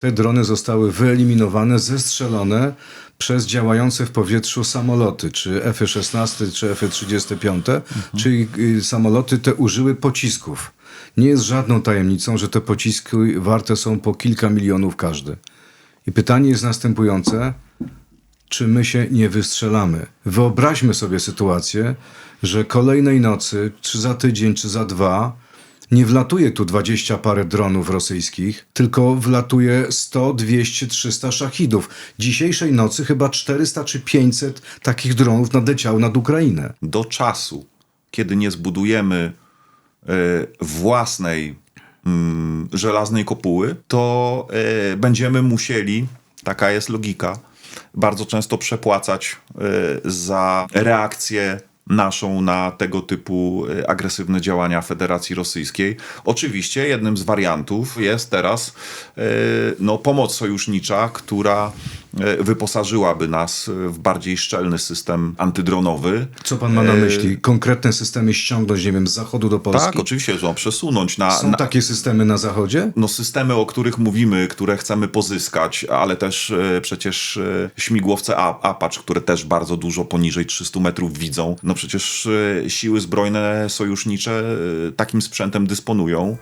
Te drony zostały wyeliminowane, zestrzelone przez działające w powietrzu samoloty, czy F-16, czy F-35, czyli y, samoloty te użyły pocisków. Nie jest żadną tajemnicą, że te pociski warte są po kilka milionów każdy. I pytanie jest następujące: czy my się nie wystrzelamy? Wyobraźmy sobie sytuację, że kolejnej nocy, czy za tydzień, czy za dwa, nie wlatuje tu dwadzieścia parę dronów rosyjskich, tylko wlatuje 100, 200, 300 szachidów. Dzisiejszej nocy chyba 400 czy 500 takich dronów nadleciało nad Ukrainę. do czasu, kiedy nie zbudujemy e, własnej mm, żelaznej kopuły, to e, będziemy musieli, taka jest logika, bardzo często przepłacać e, za reakcję naszą na tego typu e, agresywne działania Federacji Rosyjskiej. Oczywiście jednym z wariantów jest teraz e, no, pomoc sojusznicza, która wyposażyłaby nas w bardziej szczelny system antydronowy. Co pan ma na myśli? Konkretne systemy ściągnąć, nie wiem, z zachodu do Polski? Tak, oczywiście, że przesunąć na, Są na takie systemy na zachodzie? no, systemy, o których mówimy, które chcemy pozyskać, ale też e, przecież e, śmigłowce A- Apache, które też bardzo dużo poniżej 300 metrów widzą. No przecież e, siły zbrojne sojusznicze e, takim sprzętem dysponują.